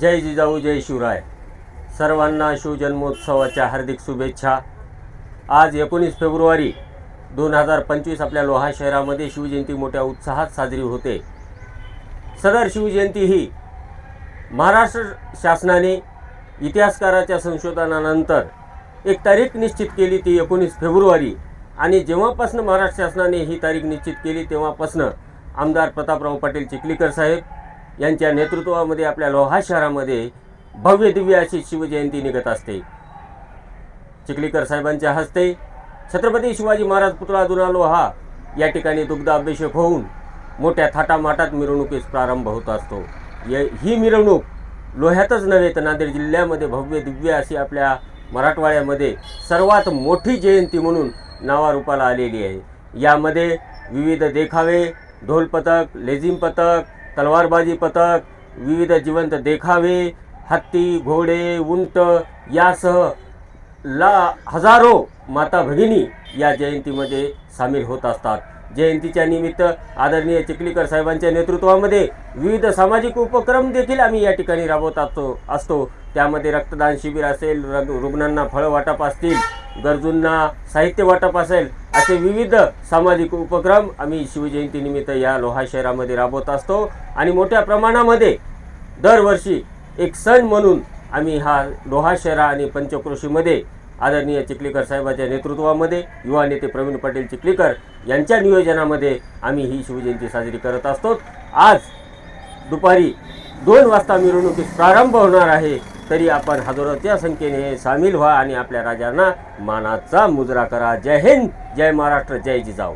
जय जिजाऊ जय शिवराय. सर्वांना शिवजन्मोत्सवाच्या हार्दिक शुभेच्छा. आज एकोणीस फेब्रुवारी दोन हजार पंचवीस आपल्या लोहा शहरामध्ये शिवजयंती मोठ्या उत्साहात साजरी होते. सदर शिवजयंती ही महाराष्ट्र शासनाने इतिहासकाराच्या संशोधनानंतर एक तारीख निश्चित केली ती एकोणीस फेब्रुवारी. आणि जेव्हापासून महाराष्ट्र शासनाने ही तारीख निश्चित केली तेव्हापासून आमदार प्रतापराव पाटील चिखलीकर साहेब यांच्या नेतृत्वामध्ये आपल्या लोहा शहरामध्ये भव्य दिव्य अशी शिवजयंती निघत असते. चिखलीकर साहेबांच्या हस्ते छत्रपती शिवाजी महाराज पुतळा दुरा लोहा या ठिकाणी दुग्ध अभिषेक होऊन मोठ्या थाटामाटात मिरवणुकीस प्रारंभ होत असतो. य ही मिरवणूक लोह्यातच नव्हे तर नांदेड जिल्ह्यामध्ये भव्य दिव्य अशी आपल्या मराठवाड्यामध्ये सर्वात मोठी जयंती म्हणून नावारूपाला आलेली आहे. यामध्ये विविध देखावे ढोल पथक लेझिम पथक तलवारबाजी पथक विविध जिवंत देखावे हत्ती घोडे उंट यासह ला हजारो माता भगिनी या जयंतीमध्ये सामील होत असतात. जयंतीच्या निमित्त आदरणीय चिखलीकर साहेबांच्या नेतृत्वामध्ये विविध सामाजिक उपक्रम देखील आम्ही या ठिकाणी राबवत असतो असतो. त्यामध्ये रक्तदान शिबिर असेल रग रुग्णांना फळं वाटप असतील गरजूंना साहित्य वाटप असेल असे विविध सामाजिक उपक्रम आम्ही शिवजयंतीनिमित्त या लोहा शहरामध्ये राबवत असतो. आणि मोठ्या प्रमाणामध्ये दरवर्षी एक सण म्हणून आम्ही हा लोहा शहरा आणि पंचक्रोशीमध्ये आदरणीय चिखलीकर साहेबाच्या नेतृत्वामध्ये युवा नेते प्रवीण पाटील चिखलीकर यांच्या नियोजनामध्ये आम्ही ही शिवजयंती साजरी करत असतो. आज दुपारी दोन वाजता मिरवणुकीस प्रारंभ होणार आहे. तरी आपण हजारोच्या संख्येने सामील व्हा आणि आपल्या राजांना मानाचा मुजरा करा. जय हिंद. जय महाराष्ट्र. जय जिजाऊ.